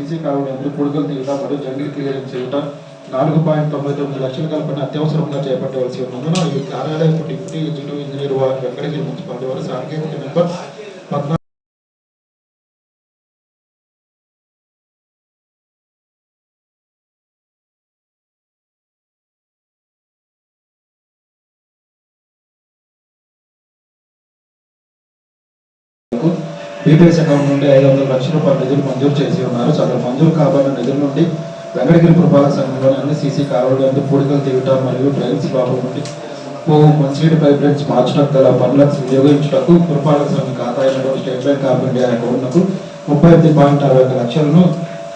CC కాలువలు ఎందుకు పొడుగులు తీయటం మరియు జంగిల్ క్లియరెన్స్ చేయటం నాలుగు పాయింట్ తొంభై తొమ్మిది లక్షల కల్పన అత్యవసరంగా చేపట్టవలసి ఉన్నందున ఈ కార్యాలయం డిప్యూటీ ఎగ్జిక్యూటివ్ ఇంజనీర్ వారి వెంకటగిరి మున్సిపాలిటీ వారు సాంకేతిక నెంబర్ పద్నాలుగు అకౌంట్ నుండి ఐదు వందల లక్షల రూపాయల నిధులు మంజూరు చేసి ఉన్నారు. సదరు మంజూరు కాబట్టి నిధుల నుండి వెంకటగిరి పురపాలక సంఘంలోని అన్ని సీసీ కాలువలు అందు పూడికలు తీయటం మరియు డ్రైన్స్ లోపల నుండి మంచినీటి పైప్ లైన్స్ మార్చడం గల పనులకు వినియోగించుటకు పురపాలక సంఘం ఖాతా అయినటువంటి స్టేట్ బ్యాంక్ ఆఫ్ ఇండియా అకౌంట్కు ముప్పై ఐదు పాయింట్ అరవై ఒక లక్షలను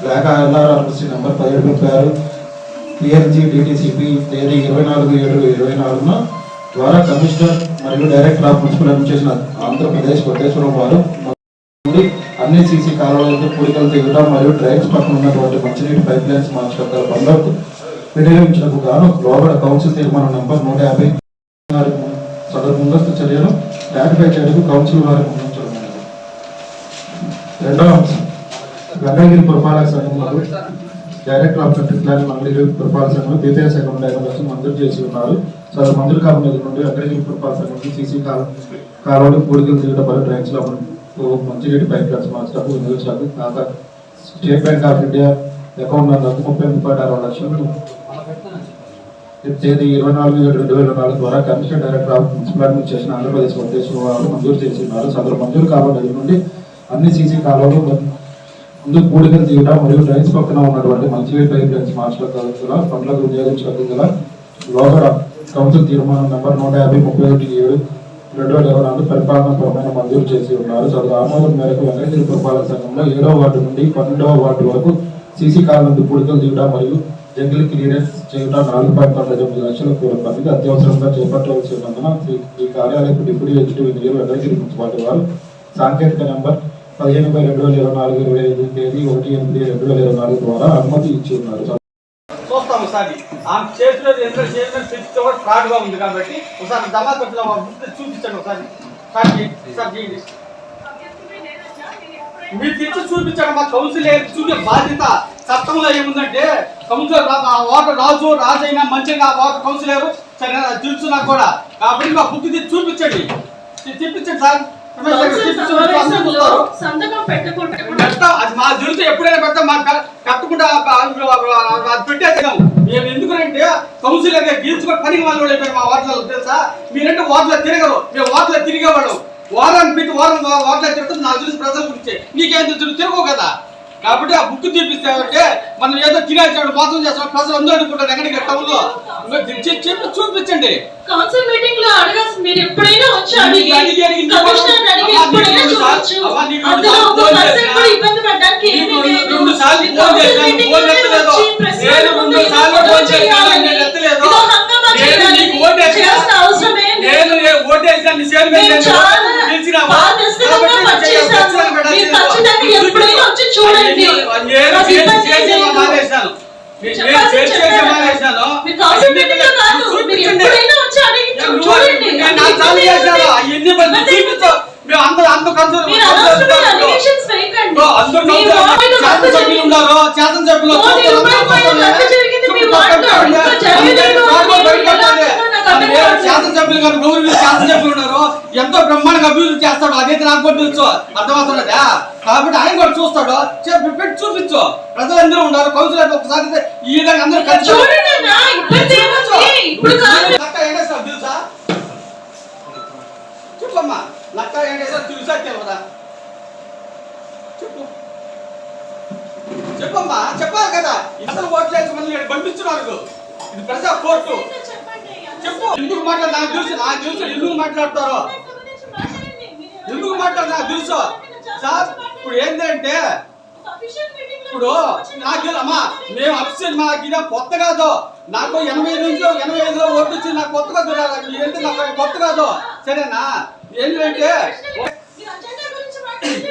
లేక ఎల్ఆర్ఆర్సీ నెంబర్ పదిహేడు ముప్పై ఆరు పిఎల్జీ డిటిసిపి తేదీ ఇరవై నాలుగు ఏడు ఇరవై నాలుగున ద్వారా కమిషనర్ మరియు director of municipal administration Andhra Pradesh Kotteswaram వారు ఉంది. అన్ని సీసీ కాలువలతో పూడికలు తీయడం మరియు డ్రైన్స్ పక్కన ఉన్నటువంటి మంచినీటి పైప్ లైన్స్ మార్చడం గల పనులకు వినియోగించడానికి గాను లోగడ కౌన్సిల్ తీర్మానం నెంబర్ నూట యాభై వారి సదరు ముందస్తు చర్యలు రాటిఫై చేయడానికి కౌన్సిల్ వారి ముందుంచడం రెండవ అంశం. గంగాగిరి పురపాలక సంఘంలో director of central plan Mangalagiri పురపాలక సంఘం ద్వితీయ అకౌంట్ ఐదు మంజూరు చేసి ఉన్నారు. సదరు మంజూరు కాలం నుండి వెంకటగిరి పురపాలక సంఘం సీసీ కాలం కాలువలు పూడికలు తీయడం మరియు డ్రైన్స్లో మంచినీటి పైప్ లైన్స్ మార్చడానికి వినియోగించడానికి ఖాతా State Bank of India account number ముప్పై ముప్పై అరవై లక్షలు తేదీ ఇరవై నాలుగు ఏడు రెండు వేల నాలుగు ద్వారా commissioner director of municipal administration Andhra Pradesh ఉద్దేశం వారు మంజూరు చేసి ఉన్నారు సదరు మంజూరు కాబట్టి నుండి అన్ని సీసీ కాలువలు ముందు కూడిక తీయడం మరియు డ్రైన్స్ పక్కన ఉన్నటువంటి మంచినీటి పైప్ లైన్స్ మార్చడం గల పనులకు వినియోగించడం గల లోగడ కౌన్సిల్ తీర్మానం నంబర్ నూట యాభై ముప్పై ఒకటి ఏడు రెండు వేల ఇరవై నాలుగు పరిపాలనాపరమైన మంజూరు చేసి ఉన్నారు. సదరు ఆమోదం మేరకు వెంకటగిరి పురపాలక సంఘంలో ఏడవ వార్డు నుండి పన్నెండవ వార్డు వరకు సీసీ కాలువలు పూడికలు తీయడం మరియు జంగిల్ క్లియరెన్స్ చేయడం నాలుగు పాయింట్ తొంభై తొమ్మిది లక్షల కూర పనికి అత్యవసరంగా చేపట్టవలసి ఉన్నందున ఈ- ఈ కార్యాలయపు deputy executive engineer Venkatagiri municipality వారు సాంకేతిక నెంబర్ పదిహేను బై రెండు వేల ఇరవై నాలుగు ఇరవై ఐదు తేదీ ఒకటి ఎనిమిది రెండు వేల ఇరవై నాలుగు ద్వారా అనుమతి ఇచ్చి ఉన్నారు. చూస్తాం ఒకసారి. ఆమె చేతిలో ఎంత చేసిన తెచ్చితే కూడా ఫ్రాడ్గా ఉంది కాబట్టి ఒకసారి జమా ఖర్చులో చూపించండి ఒకసారి. సార్ చేయండి. మీరు తెచ్చి చూపించండి మా కౌన్సిల్ చూపే బాధ్యత చట్టంలో ఏముందంటే కౌన్సిలర్ రా- ఆ వాటర్ రాజు రాజైనా మంచిగా ఆ వాటర్ కౌన్సిలర్ సరే తెలుసు నాకు కూడా. కాబట్టి మా బుక్ తెచ్చి చూపించండి. తెప్పించండి సార్. కౌన్సిల్ సంతకం పెట్టకుండా అది మా తెలుసు ఎప్పుడైనా పెడతాం. మా కట్టకుండా అది పెట్టేసాం మేము ఎందుకంటే కౌన్సిలర్ గీల్చుకొని పని వాళ్ళు అయిపోయారు మా వార్డులో తెలుసా? మీరంటే వార్డులో తిరగరు. మేము వార్డులో తిరిగేవాళ్ళం. వారాన్ని పెట్టి వారం వార్డులో తిరుగుతుంది నాకు తెలిసి ప్రజల గురించి. నీకేం తెలుసు? తిరగవు కదా. కాబట్టి ఆ బుక్ తీపిస్తామంటే మనం ఏదో తినేసాడు మోసం చేస్తాం ప్రజలు అందరూ అనుకుంటారు ఎక్కడికి టౌన్లో చెప్పి చూపించండి కౌన్సిల్ మీటింగ్లో అడగాల్సి మీరు ఎప్పుడైనా వచ్చి అడిగి కమిషనర్ అడిగి ఎప్పుడైనా చూడొచ్చు అందులో ఒక పర్సన్? కూడా ఇబ్బంది పడడానికి ఏమీ లేదు కౌన్సిల్ మీటింగ్. వచ్చి ముందు ఎత్తలేదు. ఇదో హంగామా. చేయాల్సిన అవసరం. నేను ఏ- ఓటు వేశాను, నీ సేవ మేము వేశాను. చాలా గెలిచినావా? పారదర్శకంగా కాబట్టి నేను పనిచేశాము. ఖచ్చితంగా పెట్టాల్సింది. మీరు ఖచ్చితంగా ఎప్పుడైనా వచ్చి చూడండి. నేను మాకు చేసి- ఇబ్బంది చేసి లేదు. మానేశాను. నేను చెప్పాల్సి చేసి- చేసి చెప్పాను. మానేశాను. మీరు కౌన్సిల్ మీటింగ్లో కాదు మీరు చూపించండి. ఎప్పుడైనా వచ్చి అడిగి నువ్వు- చూడండి నేను నాలుగు సార్లు చేశాను. అవన్నీ మరి ఇబ్బంది చూపించు. మేము అందరూ అందరూ కన్సల్ట్ మీరు అనవసరమైన allegations వేయకండి. అందరూ మీ వార్డులో శాసన రద్దు సభ్యులు ఉన్నారు శాసన సభ్యులు కోటి రూపాయల పైన రద్దు జరిగింది మీ వార్డులో. ఇంకా జరగలేదు అని మీరు ఎలా అంటున్నారో నాకు అర్థం కావట్లేదు. శాసన సభ్యులు గారు గౌరవ శాసన సభ్యులు ఉన్నారు ఎంతో బ్రహ్మాండంగా అభివృద్ధి చేస్తాడు అదైతే నాకు కూడా తెలుసు అర్థమవుతున్నదా కాబట్టి ఆయన కూడా చూస్తాడు పెట్టి చూపించు ప్రజలందరూ ఉన్నారు కౌన్సిలర్ ఒకసారి ఈ విధంగా అందరూ కలిసి చూడండి అన్నా, ఇబ్బంది ఏముంది? ఇప్పుడు కాదు. నక్క ఏంటేస్తావు తెలుసా చెప్పమ్మా నక్క ఏంటేస్తావు తెలుసా తెలియదా చెప్పు చెప్పమ్మా చెప్పాలి కదా అసలు ఓట్లు వేసి మళ్ళీ ఇక్కడ పంపిస్తున్నారు ఇది ప్రజా కోర్టు చెప్పు ఎందుకు మాట్లాడు నాకు తెలుసు నాకు ఎందుకు మాట్లాడతారో? ఎందుకు మాట్లాడతారు? తెలుసు. సార్ ఇప్పుడు ఏంటంటే ఇప్పుడు నాకు అమ్మా మేము అఫీషియల్ మాకు ఇది కొత్త కాదు. నాకు ఎనభై నుంచి ఎనభై ఐదులో ఓటు వచ్చి నాకు కొత్త కాదు ఏంటి నాకు కొత్త కాదు? సరేనా? ఏంటంటే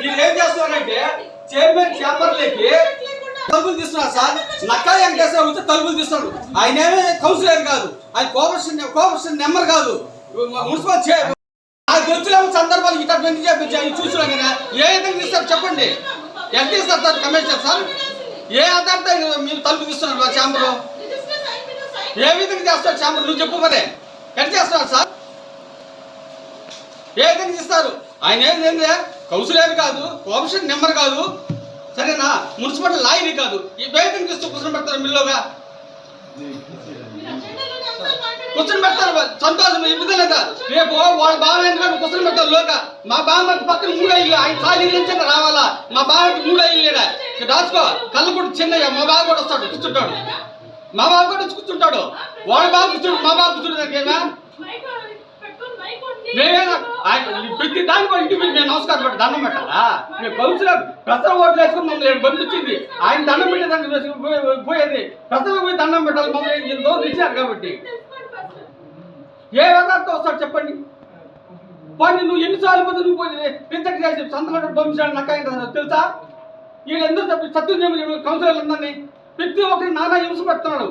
మీరు ఏం చేస్తారంటే చైర్మన్ చేపర్లేకి తలుపులు తీస్తున్నారు సార్. నక్కా వెంకటేశ్వర వచ్చి తలుపులు తీస్తున్నాడు ఆయన ఏమే కౌన్సిలర్ కాదు. ఆయన కోపరేషన్ కోపరేషన్ నెంబర్ కాదు. మున్సిపల్ చే నాకు సందర్భాలు ఇట్లా ఎందుకు చేయించాయి చూసినా కదా ఏ విధంగా తీస్తారు చెప్పండి ఎంత ఇస్తారు సార్ కమిషనర్ సార్ ఏ ఆధారంతో మీరు తలుపు తీస్తున్నారు ఆ ఏ విధంగా చేస్తారు ఛాంబర్ నువ్వు చెప్పు మరే ఎట్లా చేస్తున్నారు సార్ ఏ విధంగా తీస్తారు ఆయన ఏంటంటే కౌన్సిలర్ కాదు కోపరేషన్ నెంబర్ కాదు సరేనా మున్సిపల్ లాయర్ కాదు ఈ ఏ విధంగా తీస్తూ కూర్చొని పెడతారు మిల్లోగా. కూర్చొని పెడతారు సంతోషం ఇబ్బంది లేదా రేపు వాళ్ళ బావ ఎందుకంటే కూర్చొని పెడతారు లోక. మా బావ పక్కన మూడు ఇల్లు ఆయన ఖాళీ నుంచి రావాలా? మా బావకి మూడు ఇల్లు రాసుకో కళ్ళు కూడా చిన్నయ్య మా బావ కూడా వస్తాడు కూర్చుంటాడు. మా బావ కూడా వచ్చి కూర్చుంటాడు. వాళ్ళ బావ కూర్చుంటాడు మా బావ కూర్చుంటాడు ఏమా? మేమేనా? ప్రతి దానికి కూడా ఇంటి మేము నమస్కారం పెట్టి దండం పెట్టాలా? మేము కౌన్సిలర్ ప్రసవ ఓట్లు వేసుకుని మమ్మల్ని ఈడ ఆయన దండం పెట్టేదానికి పోయేది. ప్రసవ పోయి దండం పెట్టాలి మమ్మల్ని ఇంత ఇచ్చారు కాబట్టి. ఏ విధాంతో వస్తాడు చెప్పండి? పని నువ్వు ఎన్నిసార్లు మంది నువ్వు పోయి చేసి సంతకం పంపించాడు నాకు తెలుసా? ఈయన ఎందుకు చెప్పి సత్యం ఉందని ప్రతి ఒక్కరి నానా హింస పెడుతున్నాడు.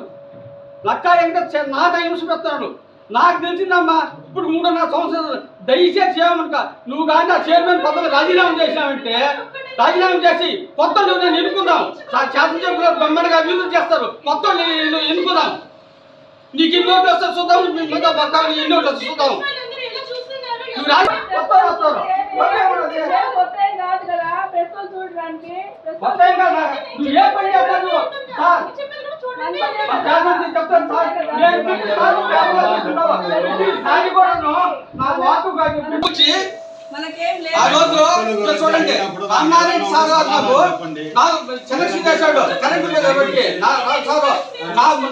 లక్కా వెంకట నానా హింస పెడుతున్నాడు. నాకు తెలిసిందమ్మా ఇప్పుడు మూడున్నర సంవత్సరాలు దయచేసి చేయమనుక నువ్వు కానీ ఆ చైర్మన్ పదవి రాజీనామా చేసినావంటే రాజీనామా చేసి కొత్త నువ్వు నేను ఎన్నుకుందాం శాసనసభ్యులు బొమ్మడిగా అభివృద్ధి చేస్తారు. కొత్త నేను ఎన్నుకుందాం. నీకు ఎన్ని ఓట్లు చూద్దాం మీ మీద పక్కన ఎన్ని ఓట్లు వస్తాయి చూద్దాం నువ్వు రాజీ వస్తారు వస్తారు కొత్త ఏం కాదు నువ్వు ఏ పని చేస్తావు? సార్ చెప్తాను సార్ నేను సార్ వాకు ఆ రోజు ఇక్కడ చూడండి. అన్నారెడ్డి సార్ నాకు చేశాడు. కరెంటు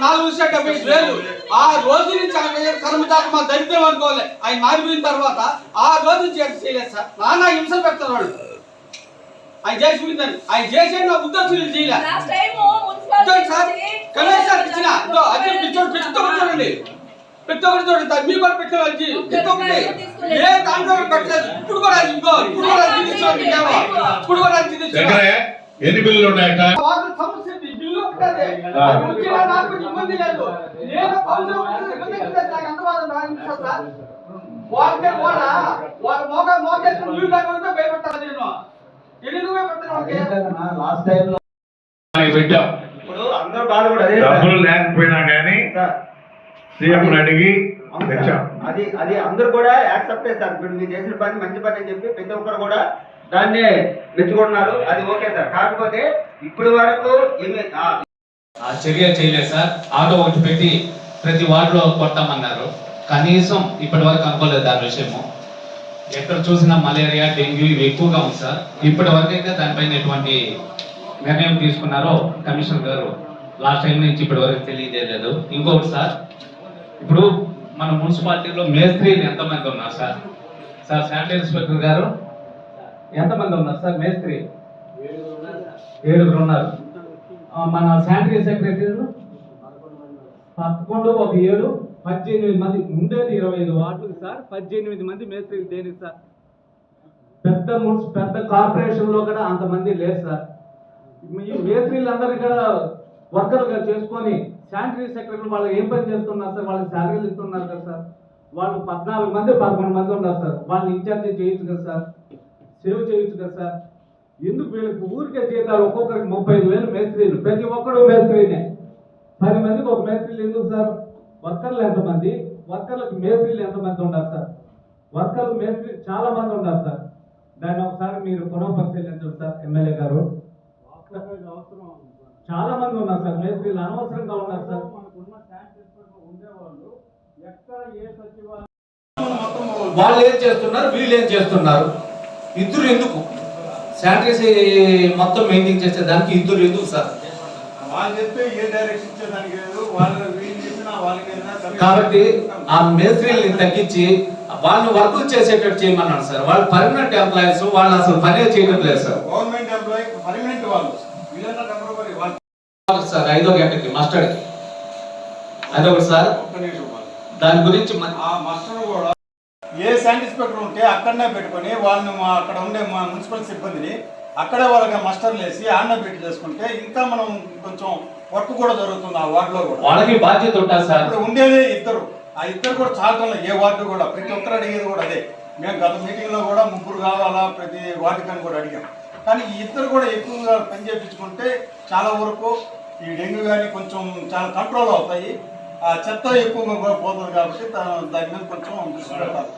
నాలుగు డెబ్బై ఐదు వేలు ఆ రోజు నుంచి ఆయన కర్మచారి మా దరిద్రం అనుకోవాలి. ఆయన మారిపోయిన తర్వాత ఆ రోజు నుంచి చేయలేదు సార్. నానా హింసలు పెడతారు వాళ్ళు. ఆయన చేసిపోయిందని. ఆయన చేసే నా ఉద్దేశం చేయలే. చూడండి సార్ కమిషనర్ ఇచ్చిన. అది పిచ్చోడు చూడండి. ప్రతి ఒక్కరు చూడండి మీరు కూడా పెట్టిన వాళ్ళకి ప్రతి ఒక్కటి ఏ దాంట్లో పెట్టలేదు ఇప్పుడు కూడా ఇంకో ఇప్పుడు కూడా తీసుకోండి ఇప్పుడు కూడా తీసుకోండి దగ్గరే ఎన్ని బిల్లులు ఉన్నాయట సమస్య. బిల్లు ఒకటే. నాకు ఇబ్బంది లేదు. నేను ఉంటే ఇబ్బంది. నాకు అనిపిస్తుంది సార్. వాళ్ళకే వాళ్ళ వాళ్ళ మోక మోకేసుకుని నీళ్ళు తాగకపోతే భయపడతాను నేను ఎందుకు భయపడతాను వాళ్ళకి? లాస్ట్ టైం పెట్టాం ఇప్పుడు అందరూ బాధ కూడా అదే సార్. డబ్బులు లేకపోయినా కానీ సీఎం అడిగి అది అది అందరూ కూడా యాక్సెప్ట్ చేస్తారు. ఇప్పుడు మీరు చేసిన పని మంచి పని అని చెప్పి ప్రతి ఒక్కరు కూడా దాన్ని మెచ్చుకుంటున్నారు. అది ఓకే సార్. కాకపోతే ఇప్పుడు వరకు ఏమి ఆ, చర్య చేయలేదు సార్. ఆటో ఒకటి పెట్టి ప్రతి వార్డులో కొట్టామన్నారు. కనీసం ఇప్పటి వరకు అనుకోలేదు దాని విషయము. ఎక్కడ చూసినా మలేరియా డెంగ్యూ ఇవి ఎక్కువగా ఉంది సార్. ఇప్పటి వరకు అయితే దానిపైన ఎటువంటి నిర్ణయం తీసుకున్నారో కమిషనర్ గారు లాస్ట్ టైం నుంచి ఇప్పటి వరకు తెలియజేయలేదు. ఇంకొకటి సార్ ఇప్పుడు మన మున్సిపాలిటీలో మేస్త్రీలు ఎంతమంది ఉన్నారు సార్? సార్ శానిటరీ ఇన్స్పెక్టర్ గారు? ఎంతమంది ఉన్నారు సార్ మేస్త్రి? ఏడుగురు ఉన్నారు. మన శానిటరీ సెక్రటరీలు పదకొండు ఒక ఏడు పద్దెనిమిది మంది ఉండేది ఇరవై ఐదు వార్డులు సార్. పద్దెనిమిది మంది మేస్త్రీలు దేనికి సార్? పెద్ద మున్సి పెద్ద కార్పొరేషన్లో కూడా అంతమంది లేరు సార్. ఈ మేస్త్రీలందరూ కూడా వర్కర్గా చేసుకొని శానిటరీ సెక్రటరీ వాళ్ళు ఏం పని చేస్తున్నారు సార్? వాళ్ళకి శాలరీలు ఇస్తున్నారు కదా సార్. వాళ్ళు పద్నాలుగు మంది పదకొండు మంది ఉన్నారు సార్. వాళ్ళని ఇన్ఛార్జ్ చేయొచ్చు కదా సార్? సేవ్ చేయొచ్చు కదా సార్? ఎందుకు వీళ్ళకి ఊరికే జీతాలు ఒక్కొక్కరికి ముప్పై ఐదు వేలు మేస్త్రీలు? ప్రతి ఒక్కడు మేస్త్రీనే. పది మందికి ఒక మేస్త్రీలు ఎందుకు సార్? వర్కర్లు ఎంతమంది? వర్కర్లకు మేస్త్రీలు ఎంతమంది ఉన్నారు సార్? వర్కర్లు మేస్త్రీ చాలా మంది ఉన్నారు సార్. దాన్ని ఒకసారి మీరు పునఃపరిశీలించండి సార్ ఎమ్మెల్యే గారు. అవసరం చాలా మంది ఉన్నారు సార్. మేస్త్రీలు అనవసరంగా ఉన్నారు సార్. వాళ్ళు ఏం చేస్తున్నారు? వీళ్ళు ఏం చేస్తున్నారు? ఇద్దరు ఎందుకు? శానిటరీ మొత్తం మెయింటైన్ చేసే దానికి ఇద్దరు ఎందుకు సార్? వాళ్ళు చెప్తే ఏ డైరెక్షన్ ఇచ్చేదానికి లేదు. వాళ్ళు వాళ్ళకి కాబట్టి ఆ మేస్త్రీల్ని తగ్గించి వాళ్ళు వర్కులు చేసేటట్టు చేయమన్నాడు సార్. వాళ్ళు పర్మనెంట్ ఎంప్లాయీస్ వాళ్ళు అసలు పనే చేయడం లేదు సార్. గవర్నమెంట్ ఎంప్లాయీ పర్మనెంట్ వాళ్ళు వీళ్ళంతా టెంపరరీ వాళ్ళు సార్ ఐదో గంటకి మస్టర్డ్ అదొకటి సార్. దాని గురించి ఆ మాస్టర్ కూడా ఏ శానిటరీ ఇన్స్పెక్టర్ ఉంటే అక్కడనే పెట్టుకొని వాళ్ళని మా అక్కడ ఉండే మా మున్సిపల్ సిబ్బందిని అక్కడే వాళ్ళకి మస్టర్లు వేసి ఆన్న పెట్టి చేసుకుంటే ఇంకా మనం కొంచెం వర్క్ కూడా జరుగుతుంది ఆ వార్డులో కూడా. వాళ్ళకి బాధ్యత ఉంటుంది సార్? ఇప్పుడు ఉండేదే ఇద్దరు. ఆ ఇద్దరు కూడా చాలటం ఏ వార్డు కూడా ప్రతి ఒక్కరు అడిగేది కూడా అదే. మేము గత మీటింగ్లో కూడా ముగ్గురు కావాలా ప్రతి వార్డుకని కూడా అడిగాం. కానీ ఇద్దరు కూడా ఎక్కువగా పని చేయించుకుంటే చాలా వరకు ఈ డెంగ్యూ కానీ కొంచెం చాలా కంట్రోల్ అవుతాయి. ఆ చెత్త ఎక్కువగా కూడా పోతుంది కాబట్టి దాని మీద కొంచెం దృష్టి పెట్టాలి.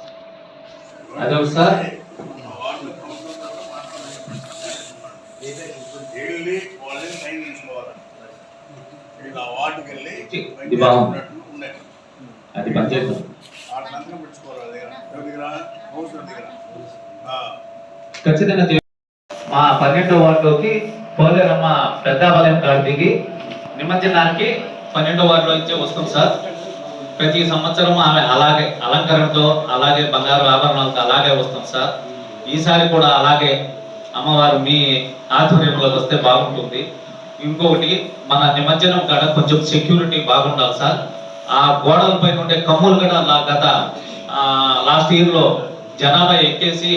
అదే సార్ వెళ్ళి వాళ్ళని సైన్ తీసుకోవాలి. ఇలా వార్డుకి వెళ్ళి అది ఆ పెట్టుకోవాలి దగ్గర. దగ్గర? ఆ. ఖచ్చితంగా మా పన్నెండో వార్డులోకి పోలేరమ్మ పెద్దాపాలెం కాడ దిగి నిమజ్జనానికి పన్నెండో వార్డులో ఇచ్చే వస్తాం సార్. ప్రతి సంవత్సరం ఆమె అలాగే అలంకరణతో అలాగే బంగారు ఆభరణాలతో అలాగే వస్తాం సార్. ఈసారి కూడా అలాగే అమ్మవారు మీ ఆధ్వర్యంలోకి వస్తే బాగుంటుంది. ఇంకొకటి మన నిమజ్జనం కాడ కొంచెం సెక్యూరిటీ బాగుండాలి సార్. ఆ గోడల పైన ఉండే కమ్ములు కూడా గత లాస్ట్ ఇయర్లో జనాభా ఎక్కేసి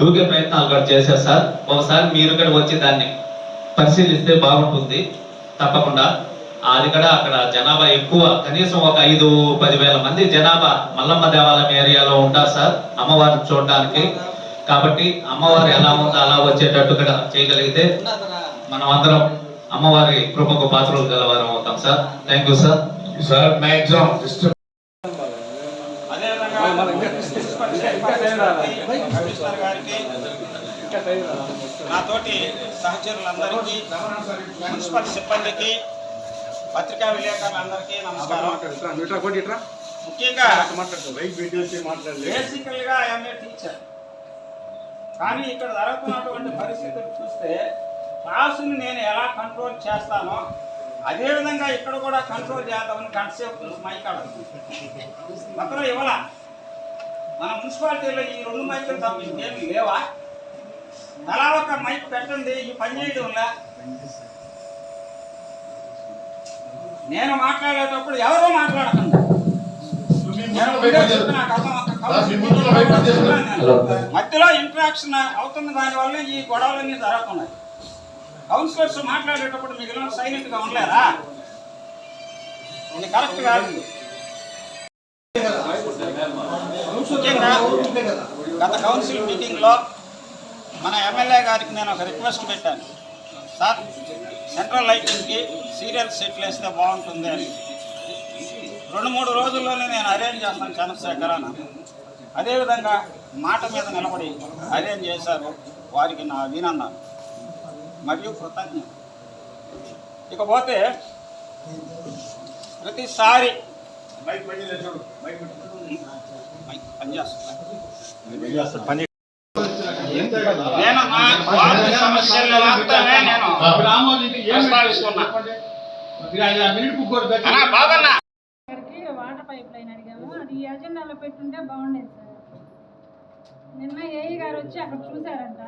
దూకే ప్రయత్నాలు కూడా చేశారు సార్. ఒకసారి మీరు కూడా వచ్చి దాన్ని పరిశీలిస్తే బాగుంటుంది. తప్పకుండా. అది కూడా అక్కడ జనాభా ఎక్కువ. కనీసం ఒక ఐదు పదివేల మంది జనాభా మల్లమ్మ దేవాలయం ఏరియాలో ఉంటారు సార్ అమ్మవారిని చూడడానికి. కాబట్టి అమ్మవారు ఎలా ఉందో అలా వచ్చేటట్టు కూడా చేయగలిగితే మనం అందరం అమ్మవారి కృపకు పాత్రలు గలవారం అవుతాం sir. Thank you sir sir maximum నాతోటి సహచరులందరికీ మున్సిపల్ సిబ్బందికి పత్రికా విలేకరులందరికీ నమస్కారం. ముఖ్యంగా బేసికల్గా టీచర్. కానీ ఇక్కడ జరుగుతున్నటువంటి పరిస్థితులు చూస్తే క్లాసుని నేను ఎలా కంట్రోల్ చేస్తానో అదేవిధంగా ఇక్కడ కూడా కంట్రోల్ చేద్దామని కన్సెప్ట్ మైకాడ మొత్తం ఇవ్వాల. మన మున్సిపాలిటీలో ఈ రెండు మైకులు తప్ప ఇంకేమి లేవా? అలా ఒక మైక్ పెట్టండి ఈ పని చేయడం వల్ల. నేను మాట్లాడేటప్పుడు ఎవరో మాట్లాడకండి. మధ్యలో ఇంటరాక్షన్ అవుతున్న దానివల్ల ఈ గొడవలన్నీ జరుగుతున్నాయి కౌన్సిలర్స్ మాట్లాడేటప్పుడు మిగిలిన సైలెంట్గా ఉండలేరా ఇది కరెక్ట్ కాదు. ముఖ్యంగా గత కౌన్సిల్ మీటింగ్లో మన ఎమ్మెల్యే గారికి నేను ఒక రిక్వెస్ట్ పెట్టాను. సార్ సెంట్రల్ లైటింగ్కి సీరియల్ సెట్లు వేస్తే బాగుంటుంది అని. రెండు మూడు రోజుల్లోనే నేను అరేంజ్ చేస్తాను చంద్రశేఖర్ అని అదేవిధంగా మాట మీద నిలబడి అరేంజ్ చేశారు వారికి నా అభినందన మరియు కృతజ్ఞత ఇకపోతే ప్రతిసారి. పనిచేస్తున్నా నేను నా వార్డు సమస్యలు మాత్రమే నేను ప్రస్తావిస్తున్నా? అన్నా, బాబన్నా. గారికి వాటర్ పైప్ లైన్ అడిగాము. అది ఈ అజెండాలో పెట్టుంటే బాగుండేది సార్. నిన్న ఏఈ గారు వచ్చి అక్కడ చూసారంట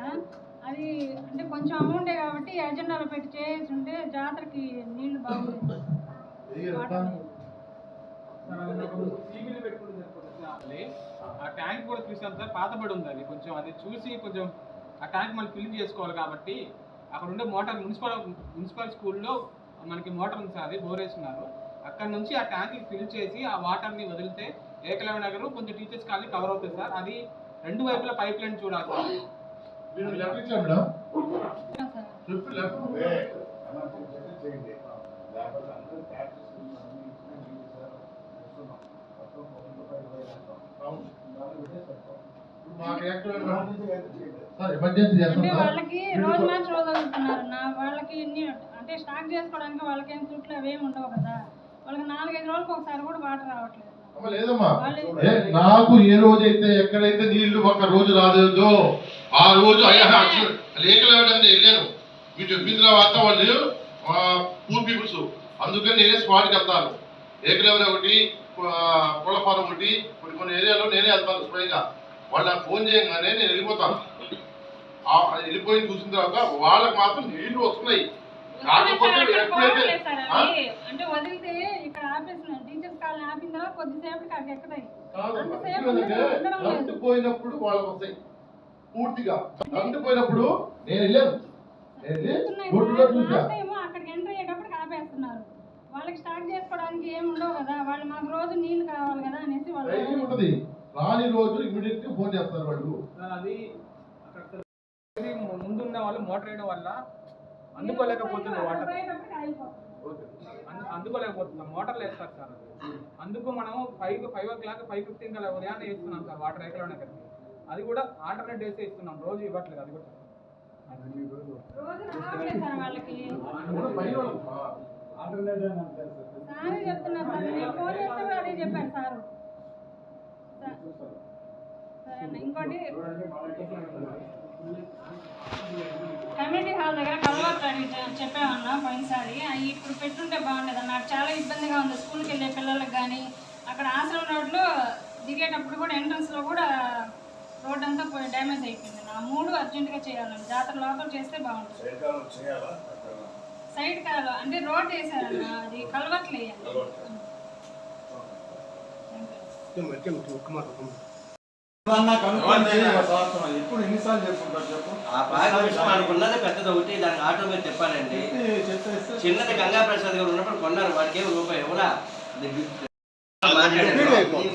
అది అంటే కొంచెం అమౌంటే కాబట్టి ఈ అజెండాలో పెట్టి చేసి ఉంటే జాతరకి నీళ్ళు బాగుండేది. పైప్. ఆ ట్యాంక్ కూడా చూసాం సార్ పాతబడి ఉంది అది. కొంచెం అది చూసి కొంచెం ఆ ట్యాంక్ మళ్ళీ ఫిల్ చేసుకోవాలి కాబట్టి అక్కడ ఉండే మోటార్ మున్సిపల్ మున్సిపల్ స్కూల్లో మనకి మోటార్ ఉంది సార్ అది బోర్ వేస్తున్నారు. అక్కడ నుంచి ఆ ట్యాంక్ ఫిల్ చేసి ఆ వాటర్ని వదిలితే ఏకలవ్య నగర్ కొంచెం టీచర్స్ కాలనీ కవర్ అవుతుంది సార్. అది రెండు వైపుల పైప్ లైన్ చూడాలి సార్ మీరు లెటర్ ఇచ్చారు మేడం సార్ చెప్పి లెటర్ ఏ, అలా చెప్పి చేయండి లేకపోతే అందరూ ట్యాక్సెస్ అవును. ఇప్పుడు మా రియాక్టర్ సార్ ఎమర్జెన్సీ అంటే వాళ్ళకి రోజు రోజు వదులుతున్నారు నా వాళ్ళకి ఇన్ని అంటే స్టాక్ చేసుకోవడానికి వాళ్ళకి ఏం అవేమి ఉండవు కదా. వాళ్ళకి నాలుగైదు రోజులకు ఒకసారి కూడా వాటర్ రావట్లేదు. అమ్మ లేదమ్మా. నాకు ఏ రోజైతే ఎక్కడైతే నీళ్ళు ఒక రోజు రాలేదో ఆ రోజు అయ్యా లేఖలు వెళ్ళాను మీరు చెప్పిన తర్వాత వాళ్ళు పూర్ పీపుల్స్ అందుకని నేనే స్పాట్కి వెళ్తాను. ఏకలెవర్ ఒకటి కోళ్ళఫారం ఒకటి కొన్ని కొన్ని ఏరియాలో నేనే వెళ్తాను స్వయంగా. వాళ్ళు నాకు ఫోన్ చేయగానే నేను వెళ్ళిపోతాను. వెళ్ళిపోయి చూసిన తర్వాత వాళ్ళకి మాత్రం నీళ్ళు వస్తున్నాయి. అంటే వదిలితే ఇక్కడ ఆపేసిన టీచర్స్ తర్వాత కొద్దిసేపటికి అక్కడ ఎక్కుతాయి. పోయినప్పుడు వాళ్ళకి వస్తాయి. పూర్తిగా. పోయినప్పుడు నేను వెళ్ళాను. అక్కడికి ఎంటర్ అయ్యేటప్పుడు ఆపేస్తున్నారు. వాళ్ళకి స్టార్ట్ చేసుకోవడానికి ఏమి ఉండవు కదా. వాళ్ళు మాకు రోజు నీళ్ళు కావాలి కదా అనేసి వాళ్ళు ఉంటుంది. రాని రోజు ఇమీడియట్ ఫోన్ చేస్తారు వాళ్ళు. అది ముందున్న వాళ్ళు మోటార్ వేయడం వల్ల అందుకోలేకపోతుంది వాటర్. అందుకోలేకపోతున్నాం మోటార్లు వేస్తారు సార్ అది. అందుకు మనం five five o'clock five fifteen కల్లా ఉదయాన్నే ఇస్తున్నాం సార్ వాటర్ ఎక్కడనే కలిపి అది కూడా ఆల్టర్నేట్ డేస్ ఇస్తున్నాం రోజు ఇవ్వట్లేదు అది కూడా. సార్ వాళ్ళకి. కూడా పైన వాళ్ళమ్మా. సారే. చెప్తున్నారు సార్ నేను ఫోన్ చేస్తే కూడా అదే చెప్పారు సారు. సరే అన్న. ఇంకోటి కమ్యూనిటీ హాల్ దగ్గర చె- చెప్పామన్నా పోయినసారి. అవి ఇప్పుడు పెట్టుంటే బాగుండేది నాకు చాలా ఇబ్బందిగా ఉంది. స్కూల్కి వెళ్ళే పిల్లలకు కానీ అక్కడ ఆశ్రమం రోడ్లో దిగేటప్పుడు కూడా ఎంట్రన్స్లో కూడా రోడ్ అంతా పోయి డ్యామేజ్ అయిపోయింది. ఆ మూడు అర్జెంటుగా చేయాలండి జాతర లోపల చేస్తే బాగుంటుంది. సైడ్ కాదు. అంటే రోడ్ వేసారన్న. అది కలవట్లు ఎప్పుడు ఎన్నిసార్లు చెప్పుకుంటారు చెప్పు? ఆ విషయం మనకున్నది పెద్దది ఒకటి దానికి ఆటో మీద చెప్పానండి చెప్పి చెప్పేస్తే చిన్నది గంగా ప్రసాద్ గారు ఉన్నప్పుడు కొన్నారు వాడికి ఏమి రూపాయి ఇవ్వలా?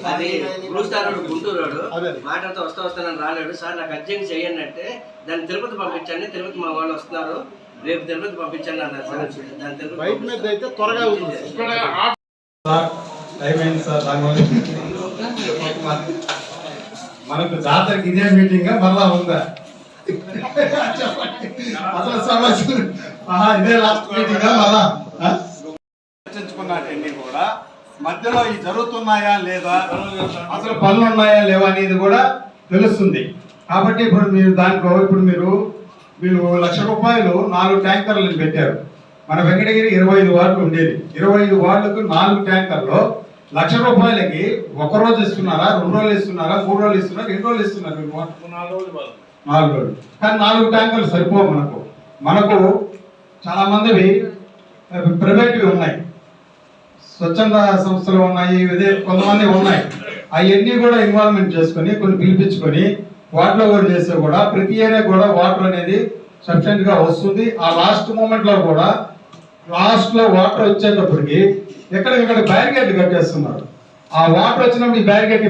అది Blue Star road Guntur road మాట్లాడుతూ వస్తా వస్తానని రాలేడు. సార్ నాకు అర్జెంట్ చేయండి అంటే దాన్ని తిరుపతి పంపించండి. తిరుపతి మా వాళ్ళు వస్తున్నారు. రేపు తిరుపతి పంపించండి అన్నారు సార్. దాని తిరుపతి త్వరగా అవుతుంది ఇక్కడ ఆ- అయిపోయింది సార్. మనకు జాతరకి ఇదే మీటింగ్ మళ్ళా ఉందా? అసలు ఆహా, ఇదే లాస్ట్ మీటింగ్ మళ్ళా ఆ? చర్చించుకున్నట్టండి కూడా మధ్యలో ఈ జరుగుతున్నాయా లేదా? అసలు పనులు ఉన్నాయా లేవా అనేది కూడా తెలుస్తుంది. కాబట్టి ఇప్పుడు మీరు దాంట్లో ఇప్పుడు మీరు మీరు లక్ష రూపాయలు నాలుగు ట్యాంకర్లను పెట్టారు. మన వెంకటగిరి ఇరవై ఐదు వార్డులు ఉండేది. ఇరవై ఐదు వార్డులకు నాలుగు ట్యాంకర్లో లక్ష రూపాయలకి ఒక రోజు ఇస్తున్నారా రెండు రోజులు ఇస్తున్నారా మూడు రోజులు ఇస్తున్నారా ఎన్ని రోజులు ఇస్తున్నారు మీరు? నాలుగు రోజులు కానీ నాలుగు ట్యాంకర్లు సరిపోవు మనకు. మనకు చాలా మందివి ప్రైవేట్వి ఉన్నాయి. స్వచ్ఛంద సంస్థలు ఉన్నాయి ఇదే కొంతమంది ఉన్నాయి. అవన్నీ కూడా ఇన్వాల్వ్మెంట్ చేసుకొని కొన్ని పిలిపించుకొని వాటిలో కూడా చేస్తే కూడా ప్రతి ఏరియా కూడా వాటర్ అనేది సఫిషియెంట్గా వస్తుంది. ఆ లాస్ట్ మూమెంట్లో కూడా లాస్ట్లో వాటర్ వచ్చేటప్పటికి ఎక్కడికక్కడ బ్యారికేడ్ కట్టేస్తున్నారు. ఆ వాటర్ వచ్చినప్పుడు ఈ బ్యారికేడ్